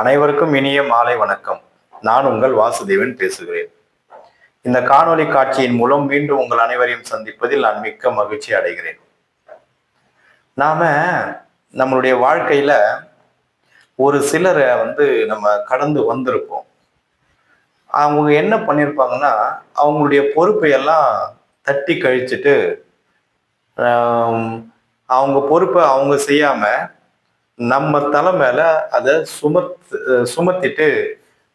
அனைவருக்கும் இனிய மாலை வணக்கம். நான் உங்கள் வாசுதேவன் பேசுகிறேன். இந்த காணொலி காட்சியின் மூலம் மீண்டும் உங்கள் அனைவரையும் சந்திப்பதில் நான் மிக்க மகிழ்ச்சி அடைகிறேன். நாம நம்மளுடைய வாழ்க்கையில ஒரு சிலரை வந்து நம்ம கடந்து வந்திருப்போம். அவங்க என்ன பண்ணியிருப்பாங்கன்னா அவங்களுடைய பொறுப்பை எல்லாம் தட்டி கழிச்சிட்டு அவங்க பொறுப்பை அவங்க செய்யாம நம்ம தலை மேல அதை சுமத் சுமத்திட்டு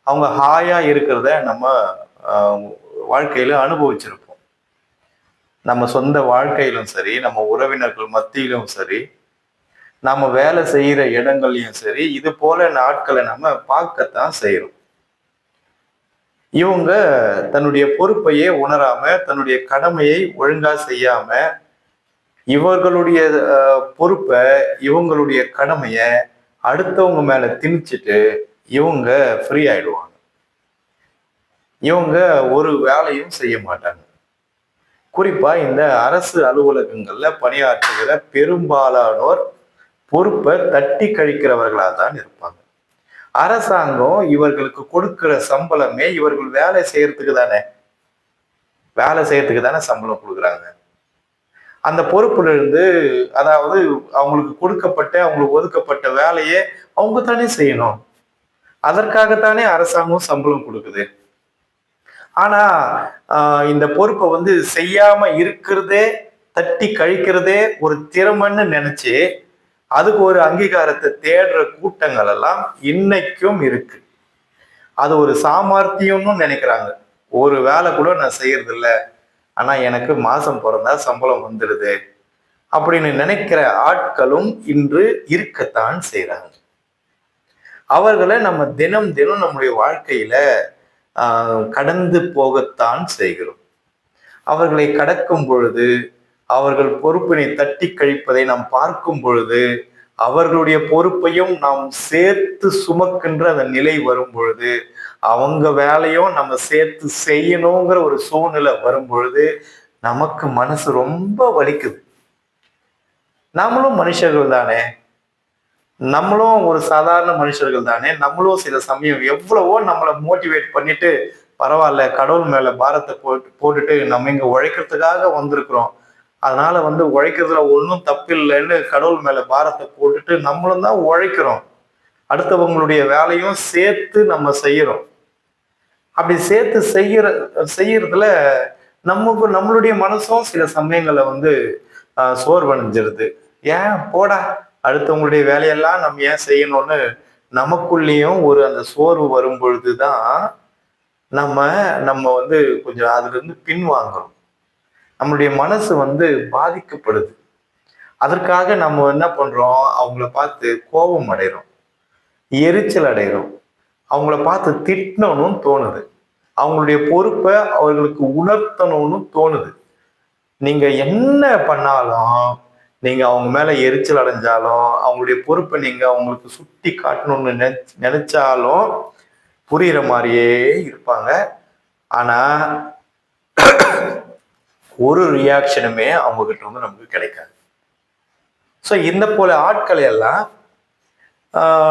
அவங்க ஹாயா இருக்கிறத நம்ம வாழ்க்கையில அனுபவிச்சிருப்போம். நம்ம சொந்த வாழ்க்கையிலும் சரி நம்ம உறவினர்கள் மத்தியிலும் சரி நம்ம வேலை செய்யற இடங்கள்லயும் சரி இது போல நாட்களை நம்ம பார்க்கத்தான் செய்யறோம் இவங்க தன்னுடைய பொறுப்பையே உணராம தன்னுடைய கடமையை ஒழுங்கா செய்யாம இவர்களுடைய பொறுப்பை இவங்களுடைய கடமையை அடுத்தவங்க மேல திணிச்சிட்டு இவங்க ஃப்ரீ ஆயிடுவாங்க. இவங்க ஒரு வேலையும் செய்ய மாட்டாங்க. குறிப்பா இந்த அரசு அலுவலகங்கள்ல பணியாற்றுகிற பெரும்பாலானோர் பொறுப்பை தட்டி கழிக்கிறவர்களாக தான் இருப்பாங்க. அரசாங்கம் இவர்களுக்கு கொடுக்கிற சம்பளமே இவர்கள் வேலை செய்யறதுக்கு தானே. வேலை செய்யறதுக்கு தானே சம்பளம் கொடுக்குறாங்க. அந்த பொறுப்புல இருந்து அதாவது அவங்களுக்கு கொடுக்கப்பட்ட அவங்களுக்கு ஒதுக்கப்பட்ட வேலையை அவங்க தானே செய்யணும். அதற்காகத்தானே அரசாங்கம் சம்பளம் கொடுக்குது. ஆனா இந்த பொறுப்பை வந்து செய்யாம இருக்கிறதே தட்டி கழிக்கிறதே ஒரு திறமைன்னு நினைச்சு அதுக்கு ஒரு அங்கீகாரத்தை தேடுற கூட்டங்கள் எல்லாம் இன்னைக்கும் இருக்கு. அது ஒரு சாமர்த்தியம்னு நினைக்கிறாங்க. ஒரு வேலை கூட நான் செய்யறது ஆனால் ஆனா எனக்கு மாசம் பிறந்தா சம்பளம் வந்துடுது அப்படின்னு நினைக்கிற ஆட்களும் இன்று இருக்கத்தான் செய்கிறாங்க அவர்களை நம்ம தினம் தினம் நம்முடைய வாழ்க்கையில கடந்து போகத்தான் செய்கிறோம். அவர்களை கடக்கும் பொழுது அவர்கள் பொறுப்பினை தட்டி கழிப்பதை நாம் பார்க்கும் பொழுது அவர்களுடைய பொறுப்பையும் நாம் சேர்த்து சுமக்கின்ற அந்த நிலை வரும் பொழுது அவங்க வேலையும் நம்ம சேர்த்து செய்யணுங்கிற ஒரு சூழ்நிலை வரும் பொழுது நமக்கு மனசு ரொம்ப வலிக்குது. நம்மளும் மனுஷர்கள் தானே. நம்மளும் ஒரு சாதாரண மனுஷர்கள் தானே. நம்மளும் சில சமயம் எவ்வளவோ நம்மளை மோட்டிவேட் பண்ணிட்டு பரவாயில்ல கடவுள் மேல பாரத்தை போட்டு போட்டுட்டு நம்ம இங்க உழைக்கிறதுக்காக வந்திருக்கிறோம். அதனால வந்து உழைக்கிறதுல ஒன்றும் தப்பு இல்லைன்னு கடவுள் மேல பாரத்தை போட்டுட்டு நம்மளும் தான் உழைக்கிறோம். அடுத்தவங்களுடைய வேலையும் சேர்த்து நம்ம செய்யறோம். அப்படி சேர்த்து செய்யற செய்யறதுல நமக்கு நம்மளுடைய மனசும் சில சமயங்களை வந்து ஆஹ், சோர்வடைஞ்சிருது. ஏன்? போடா. அடுத்தவங்களுடைய வேலையெல்லாம் நம்ம ஏன் செய்யணும்னு நமக்குள்ளேயும் ஒரு அந்த சோர்வு வரும் பொழுதுதான் நம்ம நம்ம வந்து கொஞ்சம் அதுலேருந்து பின்வாங்குறோம் நம்மளுடைய மனசு வந்து பாதிக்கப்படுது. அதற்காக நம்ம என்ன பண்றோம்? அவங்கள பார்த்து கோபம் அடைகிறோம் எரிச்சல் அடைகிறோம் அவங்கள பார்த்து திட்டணும்னு தோணுது. அவங்களுடைய பொறுப்பை அவர்களுக்கு உணர்த்தணும்னு தோணுது. நீங்க என்ன பண்ணாலும் நீங்க அவங்க மேல எரிச்சல் அடைஞ்சாலும் அவங்களுடைய பொறுப்பை நீங்க அவங்களுக்கு சுட்டி காட்டணும்னு நினைச்சு நினைச்சாலும் புரியுற மாதிரியே இருப்பாங்க. ஆனா ஒரு ரியாக்ஷனுமே அவங்கக்கிட்ட வந்து நமக்கு கிடைக்காது. ஸோ இந்த போல ஆட்களை எல்லாம்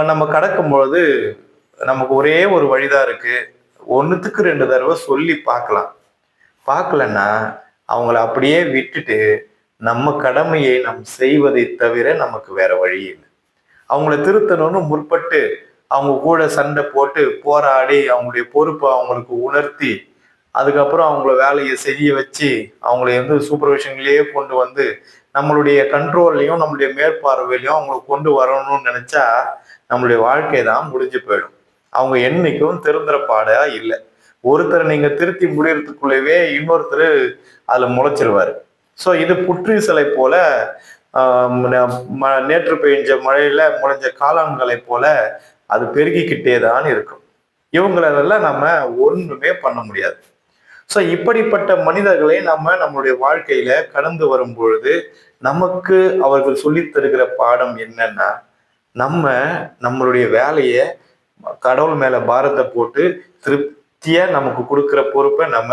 நம்ம கடக்கும்பொழுது நமக்கு ஒரே ஒரு வழிதான் இருக்குது ஒன்றுத்துக்கு ரெண்டு தடவை சொல்லி பார்க்கலாம். பார்க்கலன்னா அவங்கள அப்படியே விட்டுட்டு நம்ம கடமையை நம் செய்வதை தவிர நமக்கு வேற வழி இல்லை. அவங்கள திருத்தணும்னு முற்பட்டு அவங்க கூட சண்டை போட்டு போராடி அவங்களுடைய பொறுப்பை அவங்களுக்கு உணர்த்தி அதுக்கப்புறம் அவங்கள வேலையை செய்ய வச்சு அவங்கள வந்து சூப்பர்விஷன்லேயே கொண்டு வந்து நம்மளுடைய கண்ட்ரோல்லையும் நம்மளுடைய மேற்பார்வையிலையும் அவங்கள கொண்டு வரணும்னு நினச்சா நம்மளுடைய வாழ்க்கை தான் முடிஞ்சு போயிடும். அவங்க என்றைக்கும் திருந்துற பாடா இல்லை. ஒருத்தர் நீங்கள் திருத்தி முடியறதுக்குள்ளவே இன்னொருத்தர் அதில் முளைச்சிருவாரு. ஸோ இது புற்றீசலை போல ம- நேற்று பெய்ஞ்ச மழையில் முளைஞ்ச காளான்களை போல அது பெருகிக்கிட்டே தான் இருக்கும். இவங்களெல்லாம் நம்ம ஒன்றுமே பண்ண முடியாது. ஸோ இப்படிப்பட்ட மனிதர்களை நம்ம நம்மளுடைய வாழ்க்கையில கடந்து வரும் பொழுது நமக்கு அவர்கள் சொல்லி தருகிற பாடம் என்னன்னா நம்ம நம்மளுடைய வேலையை கடவுள் மேல பாரத்தை போட்டு திருப்தியா நமக்கு கொடுக்குற பொறுப்பை நம்ம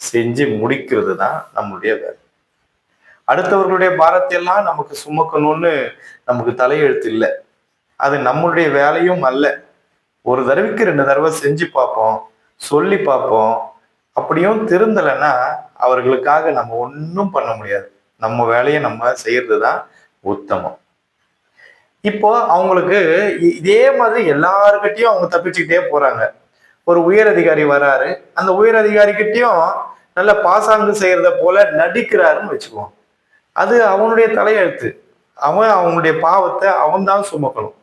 செஞ்சு முடிக்கிறது தான் நம்மளுடைய வேலை. அடுத்தவர்களுடைய பாரத்தை எல்லாம் நமக்கு சுமக்கணும்னு நமக்கு தலையெழுத்து இல்லை. அது நம்மளுடைய வேலையும் அல்ல. ஒரு தடவைக்கு ரெண்டு தடவை செஞ்சு பார்ப்போம் சொல்லி பார்ப்போம் அப்படியும் திருந்தலைன்னா அவர்களுக்காக நம்ம ஒன்றும் பண்ண முடியாது. நம்ம வேலையை நம்ம செய்யறது தான் உத்தமம். இப்போ அவங்களுக்கு இதே மாதிரி எல்லாருக்கிட்டையும் அவங்க தப்பிச்சுக்கிட்டே போறாங்க. ஒரு உயர் அதிகாரி வராரு. அந்த உயர் அதிகாரிக்கிட்டையும் நல்ல பாசாங்கு செய்யறத போல நடிக்கிறாருன்னு வச்சுக்குவோம். அது அவனுடைய தலையெழுத்து. அவன் அவனுடைய பாவத்தை அவன் தான் சுமக்கணும்.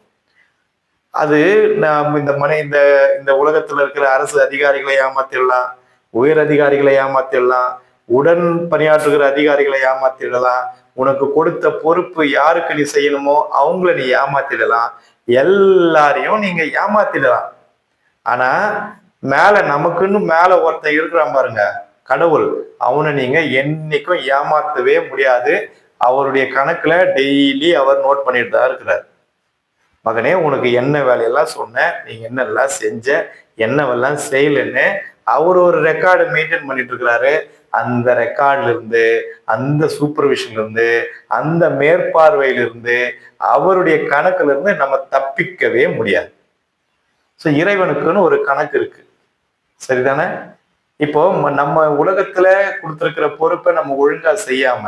அது நாம் இந்த மனை இந்த இந்த உலகத்துல இருக்கிற அரசு அதிகாரிகளை ஏமாத்திடலாம். உயர் அதிகாரிகளை ஏமாத்திடலாம். உடன் பணியாற்றுகிற அதிகாரிகளை ஏமாத்திடலாம். உனக்கு கொடுத்த பொறுப்பு யாருக்கு நீ செய்யணுமோ அவங்கள நீ ஏமாத்திடலாம். எல்லாரையும் நீங்க ஏமாத்திடலாம். ஆனா மேல நமக்குன்னு மேல ஒருத்தன் இருக்கிறான் பாருங்க கடவுள். அவனை நீங்க என்னைக்கும் ஏமாத்தவே முடியாது. அவருடைய கணக்குல டெய்லி அவர் நோட் பண்ணிட்டு தான் இருக்கிறார். மகனே உனக்கு என்ன வேலையெல்லாம் சொன்னேன் நீ என்னெல்லாம் செஞ்ச என்னவெல்லாம் செய்யலன்னு அவர் ஒரு ரெக்கார்டு மெயின்டைன் பண்ணிட்டு இருக்கிறாரு அந்த ரெக்கார்ட்ல இருந்து அந்த சூப்பர்விஷன்ல இருந்து அந்த மேற்பார்வையில இருந்து அவருடைய கணக்குல இருந்து நம்ம தப்பிக்கவே முடியாது. ஸோ இறைவனுக்குன்னு ஒரு கணக்கு இருக்கு. சரிதானே? இப்போ நம்ம உலகத்துல கொடுத்துருக்கிற பொறுப்பை நம்ம ஒழுங்கா செய்யாம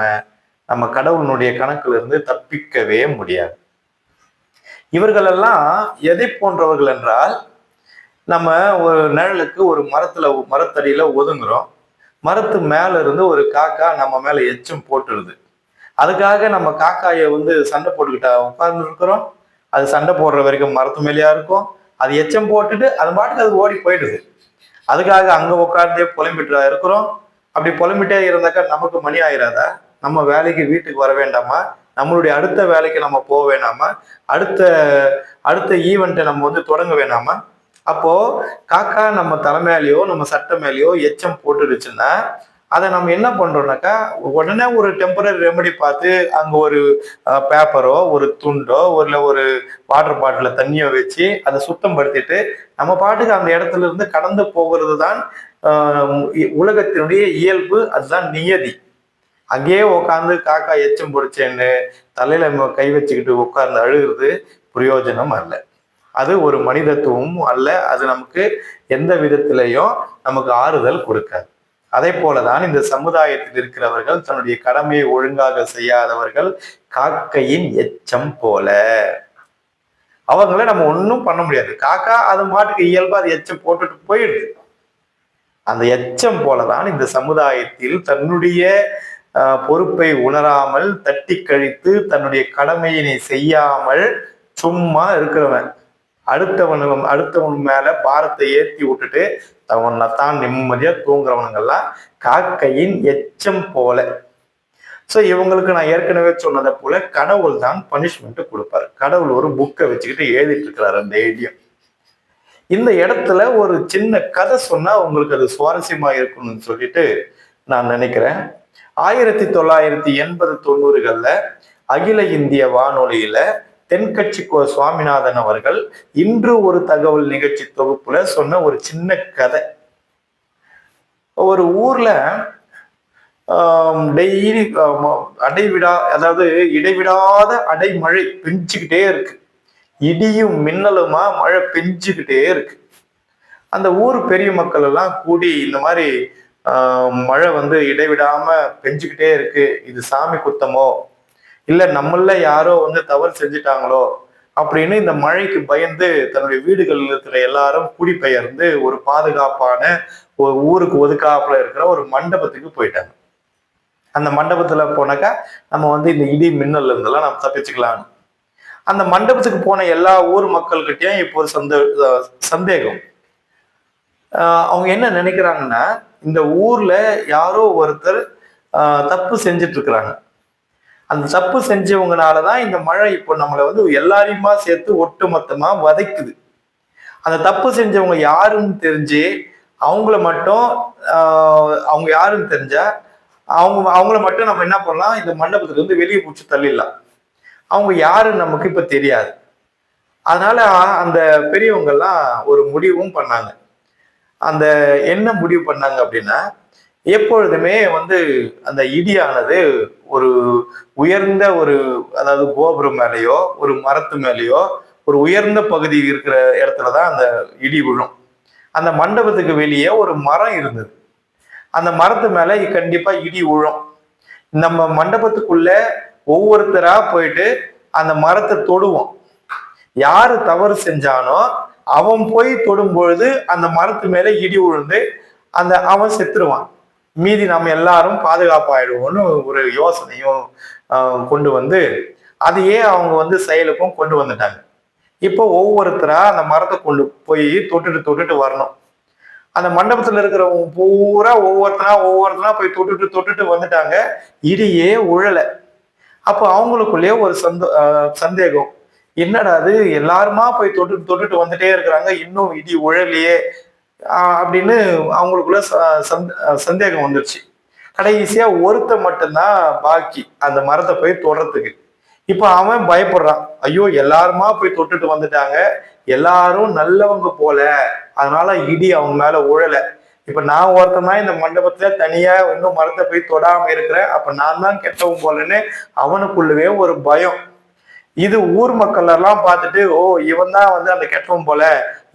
நம்ம கடவுளினுடைய கணக்குல இருந்து தப்பிக்கவே முடியாது. இவர்களெல்லாம் எதை போன்றவர்கள் என்றால் நம்ம ஒரு நிழலுக்கு ஒரு மரத்துல மரத்தடியில ஒதுங்குறோம். மரத்து மேல இருந்து ஒரு காக்கா நம்ம மேல எச்சம் போட்டுருது. அதுக்காக நம்ம காக்காயை வந்து சண்டை போட்டுக்கிட்டா உட்கார்ந்து இருக்கிறோம் அது சண்டை போடுற வரைக்கும் மரத்து மேலேயா இருக்கும். அது எச்சம் போட்டுட்டு அது பாட்டுக்கு அது ஓடி போயிடுது. அதுக்காக அங்க உட்கார்ந்தே புலம்பிட்டு இருக்கிறோம். அப்படி புலம்பிட்டே இருந்தாக்கா நமக்கு மணி ஆயிராதா? நம்ம வேலைக்கு வீட்டுக்கு வர வேண்டாமா? நம்மளுடைய அடுத்த வேலைக்கு நம்ம போக வேணாமா? அடுத்த அடுத்த ஈவெண்ட்டை நம்ம வந்து தொடங்க வேணாமா? அப்போ காக்கா நம்ம தலை மேலேயோ நம்ம சட்டை மேலேயோ எச்சம் போட்டுடுச்சுன்னா அதை நம்ம என்ன பண்றோம்னாக்கா உடனே ஒரு டெம்பரரி ரெமெடி பார்த்து அங்க ஒரு பேப்பரோ ஒரு துண்டோ ஒரு ஒரு வாட்டர் பாட்டில தண்ணியோ வச்சு அதை சுத்தம் படுத்திட்டு நம்ம பாட்டுக்கு அந்த இடத்துல இருந்து கடந்து போகிறது தான் உலகத்தினுடைய இயல்பு அதுதான் நியதி. அங்கேயே உட்காந்து காக்கா எச்சம் பிடிச்சேன்னு தலையில கை வச்சுக்கிட்டு உட்கார்ந்து அழுகிறது பிரயோஜனம் அல்ல. அது ஒரு மனிதத்துவமும் அல்ல. அது நமக்கு எந்த விதத்திலையும் நமக்கு ஆறுதல் கொடுக்காது. அதே போலதான் இந்த சமுதாயத்தில் இருக்கிறவர்கள் தன்னுடைய கடமையை ஒழுங்காக செய்யாதவர்கள் காக்கையின் எச்சம் போல. அவங்கள நம்ம ஒன்றும் பண்ண முடியாது. காக்கா அது மாட்டுக்கு இயல்பா அது எச்சம் போட்டுட்டு போயிடுது. அந்த எச்சம் போலதான் இந்த சமுதாயத்தில் தன்னுடைய பொறுப்பை உணராமல் தட்டி கழித்து தன்னுடைய கடமையினை செய்யாமல் சும்மா இருக்கிறவன். அடுத்தவனும் அடுத்தவன் மேல பாரத்தை ஏற்றி விட்டுட்டு அவனை தான் நிம்மதியா தூங்குறவனுங்கெல்லாம் காக்கையின் எச்சம் போல. ஸோ இவங்களுக்கு நான் ஏற்கனவே சொன்னதை போல கடவுள் தான் பனிஷ்மெண்ட் கொடுப்பாரு. கடவுள் ஒரு புக்கை வச்சுக்கிட்டு எழுதிட்டு இருக்கிறாரு அந்த ஏடியம் இந்த இடத்துல ஒரு சின்ன கதை சொன்னா உங்களுக்கு அது சுவாரஸ்யமா இருக்கணும்னு சொல்லிட்டு நான் நினைக்கிறேன். ஆயிரத்தி தொள்ளாயிரத்தி எண்பது தொண்ணூறுகள்ல அகில இந்திய வானொலியில தென்கட்சி கோ சுவாமிநாதன் அவர்கள் இன்று ஒரு தகவல் நிகழ்ச்சி தொகுப்புல சொன்ன ஒரு சின்ன கதை. ஒரு ஊர்ல டெய்லி அடைவிடா அதாவது இடைவிடாத அடைமழை பெஞ்சுக்கிட்டே இருக்கு. இடியும் மின்னலுமா மழை பெஞ்சுக்கிட்டே இருக்கு. அந்த ஊர் பெரிய மக்கள் எல்லாம் கூடி இந்த மாதிரி மழை வந்து இடைவிடாம பெஞ்சுக்கிட்டே இருக்கு. இது சாமி குத்தமோ? இல்ல நம்மள யாரோ வந்து தவறு செஞ்சுட்டாங்களோ அப்படின்னு இந்த மழைக்கு பயந்து தன்னுடைய வீடுகளில் இருக்கிற எல்லாரும் குடிபெயர்ந்து ஒரு பாதுகாப்பான ஒரு ஊருக்கு ஒதுக்காப்புல இருக்கிற ஒரு மண்டபத்துக்கு போயிட்டாங்க. அந்த மண்டபத்துல போனாக்கா நம்ம வந்து இந்த இடி மின்னல் இருந்தெல்லாம் நம்ம தப்பிச்சுக்கலாம் அந்த மண்டபத்துக்கு போன எல்லா ஊர் மக்கள்கிட்டயும் இப்போ ஒரு சந்தேகம். அவங்க என்ன நினைக்கிறாங்கன்னா இந்த ஊர்ல யாரோ ஒருத்தர் தப்பு செஞ்சுட்டு இருக்கிறாங்க அந்த தப்பு செஞ்சவங்கனாலதான் இந்த மழை இப்போ நம்மளை வந்து எல்லாரையுமா சேர்த்து ஒட்டுமொத்தமாக வதைக்குது. அந்த தப்பு செஞ்சவங்க யாருன்னு தெரிஞ்சு அவங்கள மட்டும் அவங்க யாருன்னு தெரிஞ்சா அவங்க அவங்கள மட்டும் நம்ம என்ன பண்ணலாம்? இந்த மண்டபத்துல இருந்து வெளியே பிடிச்சி தள்ளிடலாம். அவங்க யாருன்னு நமக்கு இப்போ தெரியாது. அதனால அந்த பெரியவங்கெல்லாம் ஒரு முடிவும் பண்ணாங்க. அந்த என்ன முடிவு பண்ணாங்க அப்படின்னா எப்பொழுதுமே வந்து அந்த இடியானது ஒரு உயர்ந்த ஒரு அதாவது கோபுரம் மேலேயோ ஒரு மரத்து மேலேயோ ஒரு உயர்ந்த பகுதி இருக்கிற இடத்துல தான் அந்த இடி விழும். அந்த மண்டபத்துக்கு வெளியே ஒரு மரம் இருந்தது. அந்த மரத்து மேலே கண்டிப்பா இடி விழும். நம்ம மண்டபத்துக்குள்ள ஒவ்வொருத்தரா போயிட்டு அந்த மரத்தை தொடுவோம். யாரு தவறு செஞ்சானோ அவன் போய் தொடும் பொழுது அந்த மரத்து மேல இடி விழுந்து அந்த அவன் செத்துருவான். மீதி நம்ம எல்லாரும் பாதுகாப்பாயிடுவோம்னு ஒரு யோசனையும் கொண்டு வந்து அதையே அவங்க வந்து செயலுக்கும் கொண்டு வந்துட்டாங்க. இப்போ ஒவ்வொருத்தரா அந்த மரத்தை கொண்டு போய் தொட்டுட்டு தொட்டுட்டு வரணும். அந்த மண்டபத்துல இருக்கிறவங்க பூரா ஒவ்வொருத்தனா ஒவ்வொருத்தனா போய் தொட்டுட்டு தொட்டுட்டு வந்துட்டாங்க. இடியே உழலை. அப்போ அவங்களுக்குள்ளேயே ஒரு சந்தோ சந்தேகம். என்னடா அது எல்லாருமா போய் தொட்டு தொட்டுட்டு வந்துட்டே இருக்கிறாங்க. இன்னும் இடி உழலையே. அப்படின்னு அவங்களுக்குள்ள ச- சந்தேகம் வந்துருச்சு. கடைசியா ஒருத்த மட்டும்தான் பாக்கி. அந்த மரத்தை போய் தொடுறதுக்கு. இப்ப அவன் பயப்படுறான். ஐயோ எல்லாருமா போய் தொட்டுட்டு வந்துட்டாங்க. எல்லாரும் நல்லவங்க போல. அதனால இடி அவங்க மேல உழல. இப்ப நான் ஒருத்தன் தான் இந்த மண்டபத்துல தனியா இன்னும் மரத்தை போய் தொடாம இருக்கிறேன். அப்ப நான் தான் கெட்டவன் போலன்னு அவனுக்குள்ளவே ஒரு பயம். இது ஊர் மக்கள் எல்லாம் பார்த்துட்டு ஓ இவன் தான் வந்து அந்த கெட்டவன் போல.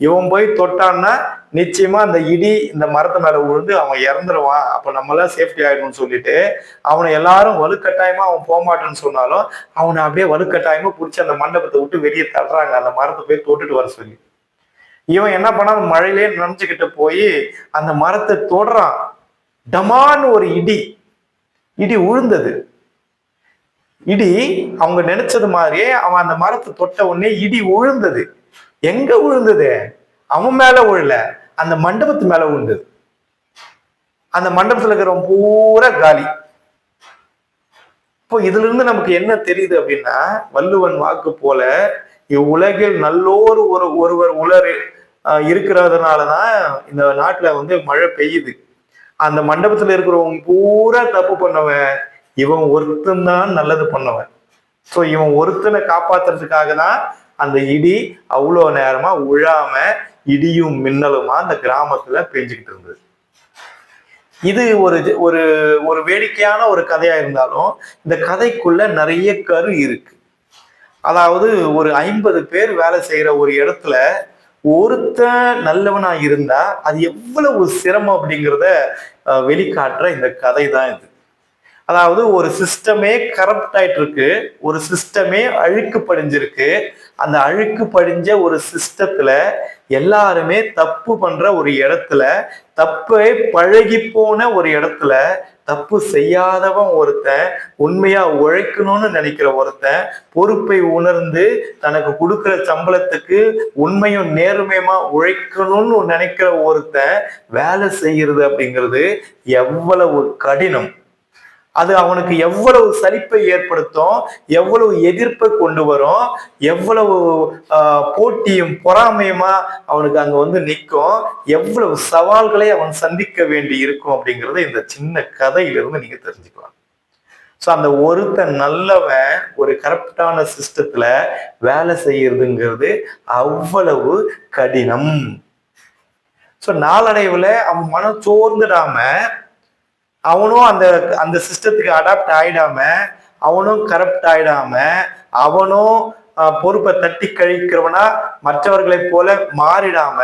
இவன் போய் தொட்டான்னா நிச்சயமா அந்த இடி இந்த மரத்து மேல விழுந்து அவன் இறந்துருவான். அப்ப நம்மளாம் சேஃப்டி ஆயிடும்னு சொல்லிட்டு அவனை எல்லாரும் வலுக்கட்டாயமா அவன் போக மாட்டேன்னு சொன்னாலும் அவனை அப்படியே வலுக்கட்டாயமா பிடிச்சி அந்த மண்டபத்தை விட்டு வெளியே தள்ளுறாங்க. அந்த மரத்தை போய் தொட்டுட்டு வர சொல்லி. இவன் என்ன பண்ணா மழையிலே நினைச்சுக்கிட்டு போய் அந்த மரத்தை தொடுறான். டமான்னு ஒரு இடி. இடி உழுந்தது. இடி அவங்க நினைச்சது மாதிரியே அவன் அந்த மரத்தை தொட்ட உடனே இடி உழுந்தது. எங்க உழுந்தது? அவன் மேல உழல. அந்த மண்டபத்து மேல உழுந்தது. அந்த மண்டபத்துல இருக்கிறவன் பூரா காலி. இப்போ இதுல இருந்து நமக்கு என்ன தெரியுது அப்படின்னா வள்ளுவன் வாக்கு போல இவ்வுலகில் நல்லோர் ஒரு ஒருவர் உலர் இருக்கிறதுனாலதான் இந்த நாட்டுல வந்து மழை பெய்யுது. அந்த மண்டபத்துல இருக்கிறவங்க பூரா தப்பு பண்ணவன். இவன் ஒருத்தன் தான் நல்லது பண்ணவன். ஸோ இவன் ஒருத்தனை காப்பாத்துறதுக்காக தான் அந்த இடி அவ்வளோ நேரமா உழாம இடியும் மின்னலுமா அந்த கிராமத்துல பெஞ்சுக்கிட்டு இருந்தது. இது ஒரு ஒரு ஒரு வேடிக்கையான ஒரு கதையா இருந்தாலும் இந்த கதைக்குள்ள நிறைய கரு இருக்கு. அதாவது ஒரு ஐம்பது பேர் வேலை செய்யற ஒரு இடத்துல ஒருத்தன் நல்லவனா இருந்தா அது எவ்வளவு சிரமம் அப்படிங்கிறத வெளிக்காட்டுற இந்த கதை தான் இது. அதாவது ஒரு சிஸ்டமே கரப்ட் ஆயிட்டு இருக்கு ஒரு சிஸ்டமே அழுக்கு படிஞ்சிருக்கு. அந்த அழுக்கு படிஞ்ச ஒரு சிஸ்டத்துல எல்லாருமே தப்பு பண்ற ஒரு இடத்துல தப்பே பழகி போன ஒரு இடத்துல தப்பு செய்யாதவன் ஒருத்தன் உண்மையா உழைக்கணும்னு நினைக்கிற ஒருத்தன் பொறுப்பை உணர்ந்து தனக்கு கொடுக்கிற சம்பளத்துக்கு உண்மையும் நேர்மையுமா உழைக்கணும்னு நினைக்கிற ஒருத்தன் வேலை செய்யறது அப்படிங்கிறது எவ்வளவு கடினம். அது அவனுக்கு எவ்வளவு சலிப்பை ஏற்படுத்தும் எவ்வளவு எதிர்ப்பை கொண்டு வரும் எவ்வளவு போட்டியும் பொறாமையுமா அவனுக்கு அங்க வந்து நிற்கும் எவ்வளவு சவால்களை அவன் சந்திக்க வேண்டி இருக்கும் அப்படிங்கிறத இந்த சின்ன கதையிலிருந்து நீங்க தெரிஞ்சுக்கலாம். ஸோ அந்த ஒருத்தன் நல்லவன் ஒரு கரப்டான சிஸ்டத்துல வேலை செய்யறதுங்கிறது அவ்வளவு கடினம். ஸோ நாளடைவுல அவன் மனம் சோர்ந்துடாம அவனும் அந்த அந்த சிஸ்டத்துக்கு அடாப்ட் ஆயிடாம அவனும் கரப்ட் ஆயிடாம அவனும் பொறுப்பை தட்டி கழிக்கிறவனா மற்றவர்களை போல மாறிடாம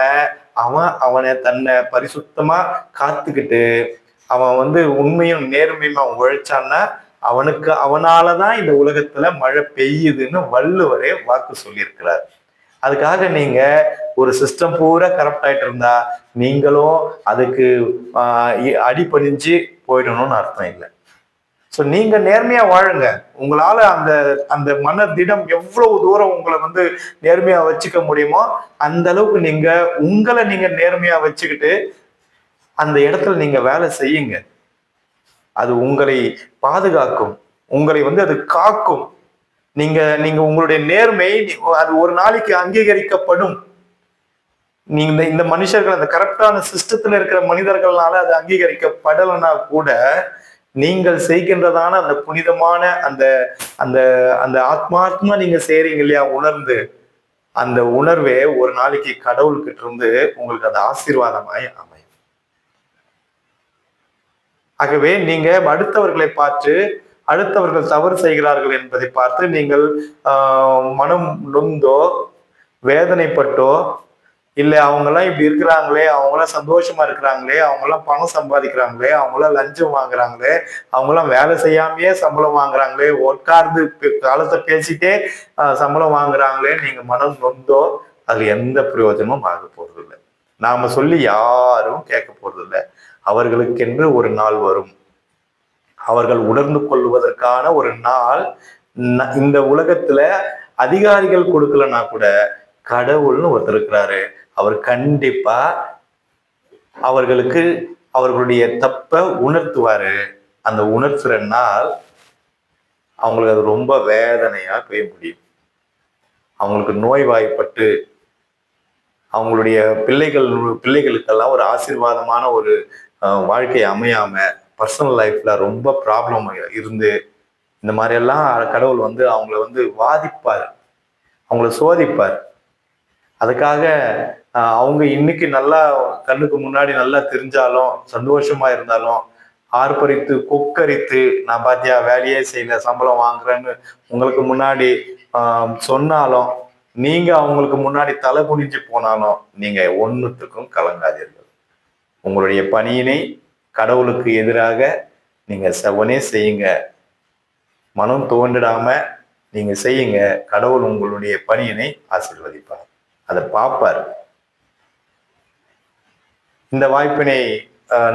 அவன் அவனை தன்னை பரிசுத்தமா காத்துக்கிட்டு அவன் வந்து உண்மையும் நேர்மையும் அவன் உழைச்சான்னா அவனுக்கு அவனாலதான் இந்த உலகத்துல மழை பெய்யுதுன்னு வள்ளுவரே வாக்கு சொல்லியிருக்கிறார். அதுக்காக நீங்க ஒரு சிஸ்டம் பூரா கரப்ட் ஆயிட்டு இருந்தா நீங்களும் அதுக்கு அடிபணிஞ்சு போயிடணும்னு அர்த்தம் இல்லை. ஸோ நீங்க நேர்மையா வாழுங்க. உங்களால அந்த அந்த மன திடம் எவ்வளவு தூரம் உங்களை வந்து நேர்மையா வச்சுக்க முடியுமோ அந்த அளவுக்கு நீங்க உங்களை நீங்க நேர்மையா வச்சுக்கிட்டு அந்த இடத்துல நீங்க வேலை செய்யுங்க. அது உங்களை பாதுகாக்கும். உங்களை வந்து அது காக்கும். நீங்க நீங்க உங்களுடைய நேர்மை அது ஒரு நாளைக்கு அங்கீகரிக்கப்படும். நீங்க இந்த- இந்த மனுஷர்கள் அந்த கரெக்டான சிஸ்டத்துல இருக்கிற மனிதர்களால அது அங்கீகரிக்கப்படலைன்னா கூட நீங்கள் செய்கின்றதான அந்த புனிதமான அந்த அந்த அந்த ஆத்மாத்மா நீங்க செய்றீங்க இல்லையா உணர்ந்து அந்த உணர்வே ஒரு நாளைக்கு கடவுள்கிட்ட இருந்து உங்களுக்கு அது ஆசீர்வாதமாய் அமையும். ஆகவே நீங்க அடுத்தவர்களை பார்த்து அடுத்தவர்கள் தவறு செய்கிறார்கள் என்பதை பார்த்து நீங்கள் ஆஹ், மனம் நொந்தோ வேதனைப்பட்டோ இல்லை அவங்கெல்லாம் இப்படி இருக்கிறாங்களே அவங்களாம் சந்தோஷமா இருக்கிறாங்களே அவங்கெல்லாம் பணம் சம்பாதிக்கிறாங்களே அவங்களாம் லஞ்சம் வாங்குறாங்களே அவங்களாம் வேலை செய்யாமையே சம்பளம் வாங்குறாங்களே உட்கார்ந்து காலத்தை பேசிட்டே சம்பளம் வாங்குறாங்களே நீங்க மனம் நொந்தோ அது எந்த பிரயோஜனமும் ஆக போறது இல்லை நாம சொல்லி யாரும் கேட்க போறது இல்லை அவர்களுக்கென்று ஒரு நாள் வரும். அவர்கள் உணர்ந்து கொள்வதற்கான ஒரு நாள் இந்த உலகத்துல அதிகாரிகள் கொடுக்கலன்னா கூட கடவுள்னு ஒருத்தர் இருக்கிறாரு. அவர் கண்டிப்பா அவர்களுக்கு அவர்களுடைய தப்பை உணர்த்துவாரு. அந்த உணர்த்துற நாள் அவங்களுக்கு அது ரொம்ப வேதனையா போய் முடியும். அவங்களுக்கு நோய்வாய்ப்பட்டு அவங்களுடைய பிள்ளைகள் பிள்ளைகளுக்கெல்லாம் ஒரு ஆசீர்வாதமான ஒரு வாழ்க்கை அமையாம பர்சனல் லைஃப்ல ரொம்ப ப்ராப்ளம் இருந்து இந்த மாதிரி எல்லாம் கடவுள் வந்து அவங்கள வந்து வாதிப்பார். அவங்கள சோதிப்பார். அதுக்காக அவங்க இன்னைக்கு நல்லா கண்ணுக்கு முன்னாடி நல்லா தெரிஞ்சாலும் சந்தோஷமா இருந்தாலும் ஆர்ப்பரித்து கொக்கரித்து நான் பாத்தியா வேலையே செய்யல சம்பளம் வாங்குறேன்னு உங்களுக்கு முன்னாடி சொன்னாலும் நீங்க அவங்களுக்கு முன்னாடி தலை குனிஞ்சு போனாலும் நீங்க ஒன்னுத்துக்கும் கலங்காதீர்கள். உங்களுடைய பணியினை கடவுளுக்கு எதிராக நீங்க செவனே செய்யுங்க. மனம் தோன்றிடாம நீங்க செய்யுங்க. கடவுள் உங்களுடைய பணியினை ஆசிர்வதிப்பார். அதை பார்ப்பார். இந்த வாய்ப்பினை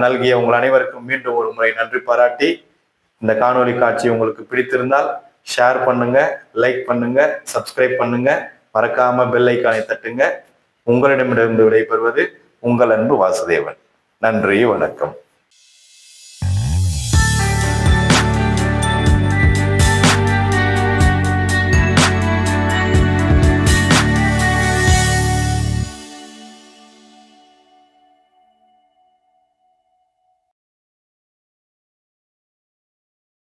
நல்கிய உங்கள் அனைவருக்கும் மீண்டும் ஒரு முறை நன்றி பாராட்டி இந்த காணொளி காட்சி உங்களுக்கு பிடித்திருந்தால் ஷேர் பண்ணுங்க லைக் பண்ணுங்க சப்ஸ்கிரைப் பண்ணுங்க மறக்காம பெல் ஐக்கானை தட்டுங்க. உங்களிடமிருந்து விடைபெறுவது உங்கள் அன்பு வாசுதேவன். நன்றி வணக்கம்.